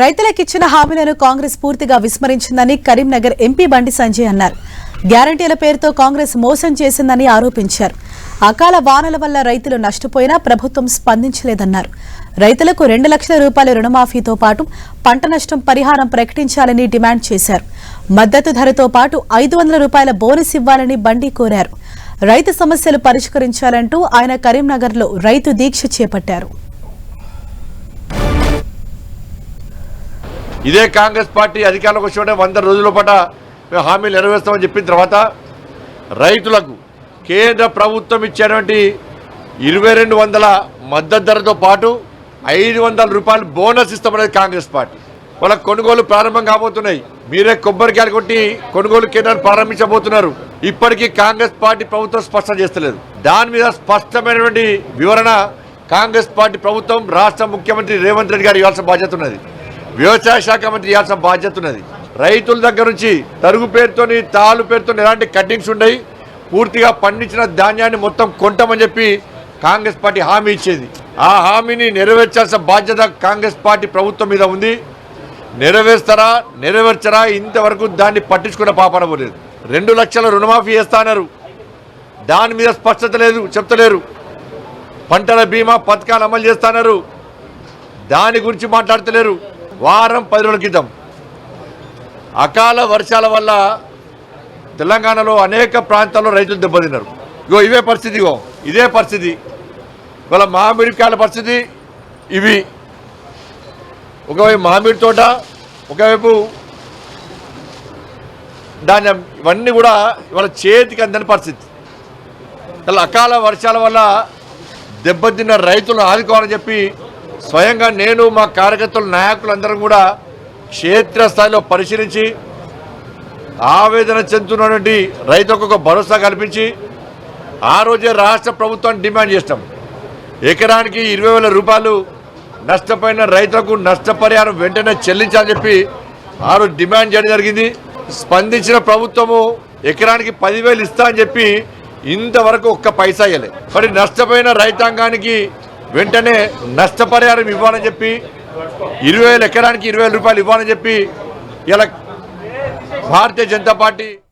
రైతులకిచ్చిన హామీలను కాంగ్రెస్ పూర్తిగా విస్మరించిందని కరీంనగర్ ఎంపీ బండి సంజయ్ అన్నారు. గ్యారంటీల పేరుతో కాంగ్రెస్ మోసం చేసిందని ఆరోపించారు. అకాల వానల వల్ల రైతులు నష్టపోయినా ప్రభుత్వం స్పందించలేదన్నారు. రైతులకు రెండు లక్షల రూపాయల రుణమాఫీతో పాటు పంట నష్టం పరిహారం ప్రకటించాలని డిమాండ్ చేశారు. మద్దతు ధరతో పాటు ఐదు వందల రూపాయల బోనస్ ఇవ్వాలని బండి కోరారు. రైతు సమస్యలు పరిష్కరించాలంటూ ఆయన కరీంనగర్లో రైతు దీక్ష చేపట్టారు. ఇదే కాంగ్రెస్ పార్టీ అధికారంలోకి వచ్చే వంద రోజుల పాట మేము హామీలు నెరవేర్స్తామని చెప్పిన తర్వాత రైతులకు కేంద్ర ప్రభుత్వం ఇచ్చేటువంటి ఇరవై రెండు వందల మద్దతు ధరతో పాటు ఐదు వందల రూపాయలు బోనస్ ఇస్తామనేది కాంగ్రెస్ పార్టీ. వాళ్ళ కొనుగోలు ప్రారంభం కాబోతున్నాయి. మీరే కొబ్బరికాయలు కొట్టి కొనుగోలు కేంద్రాన్ని ప్రారంభించబోతున్నారు. ఇప్పటికీ కాంగ్రెస్ పార్టీ ప్రభుత్వం స్పష్టం చేస్తలేదు. దాని మీద స్పష్టమైనటువంటి వివరణ కాంగ్రెస్ పార్టీ ప్రభుత్వం రాష్ట్ర ముఖ్యమంత్రి రేవంత్ రెడ్డి గారు ఇవ్వాల్సిన బాధ్యత ఉన్నది. వ్యవసాయ శాఖ మంత్రి చేయాల్సిన బాధ్యత ఉన్నది. రైతుల దగ్గర నుంచి తరుగు పేరుతోని తాలు పేరుతో ఎలాంటి కట్టింగ్స్ ఉన్నాయి పూర్తిగా పండించిన ధాన్యాన్ని మొత్తం కొంటామని చెప్పి కాంగ్రెస్ పార్టీ హామీ ఇచ్చేది. ఆ హామీని నెరవేర్చాల్సిన బాధ్యత కాంగ్రెస్ పార్టీ ప్రభుత్వం మీద ఉంది. నెరవేర్స్తారా నెరవేర్చరా ఇంతవరకు దాన్ని పట్టించుకున్న పాపనవ్వలేదు రెండు లక్షల రుణమాఫీ చేస్తానన్నారు దాని మీద స్పష్టత లేదు చెప్తలేరు. పంటల బీమా పథకాలు అమలు చేస్తానన్నారు దాని గురించి మాట్లాడతలేరు. వారం పది రోజుల క్రితం అకాల వర్షాల వల్ల తెలంగాణలో అనేక ప్రాంతాల్లో రైతులు దెబ్బతిన్నారు. ఇగో ఇవే పరిస్థితి ఇగో ఇదే పరిస్థితి. ఇవాళ మామిడికాయల పరిస్థితి ఇవి. ఒకవైపు మామిడి తోట ఒకవైపు ధాన్యం ఇవన్నీ కూడా ఇవాళ చేతికి అందని పరిస్థితి. అలా అకాల వర్షాల వల్ల దెబ్బతిన్న రైతులను ఆదుకోవాలని చెప్పి స్వయంగా నేను మా కార్యకర్తలు నాయకులందరం కూడా క్షేత్రస్థాయిలో పరిశీలించి ఆవేదన చెందుతున్నటువంటి రైతులకు ఒక భరోసా కల్పించి ఆ రోజే రాష్ట్ర ప్రభుత్వాన్ని డిమాండ్ చేస్తాం ఎకరానికి ఇరవై వేల రూపాయలు నష్టపోయిన రైతులకు నష్టపరిహారం వెంటనే చెల్లించాలని చెప్పి ఆ రోజు డిమాండ్ చేయడం జరిగింది. స్పందించిన ప్రభుత్వము ఎకరానికి పదివేలు ఇస్తా అని చెప్పి ఇంతవరకు ఒక్క పైసా ఇవ్వలేదు మరి నష్టపోయిన రైతాంగానికి వెంటనే నష్టపరిహారం ఇవ్వాలని చెప్పి ఇరవై వేల ఎకరానికి ఇరవై వేల రూపాయలు ఇవ్వాలని చెప్పి ఇలా భారతీయ జనతా పార్టీ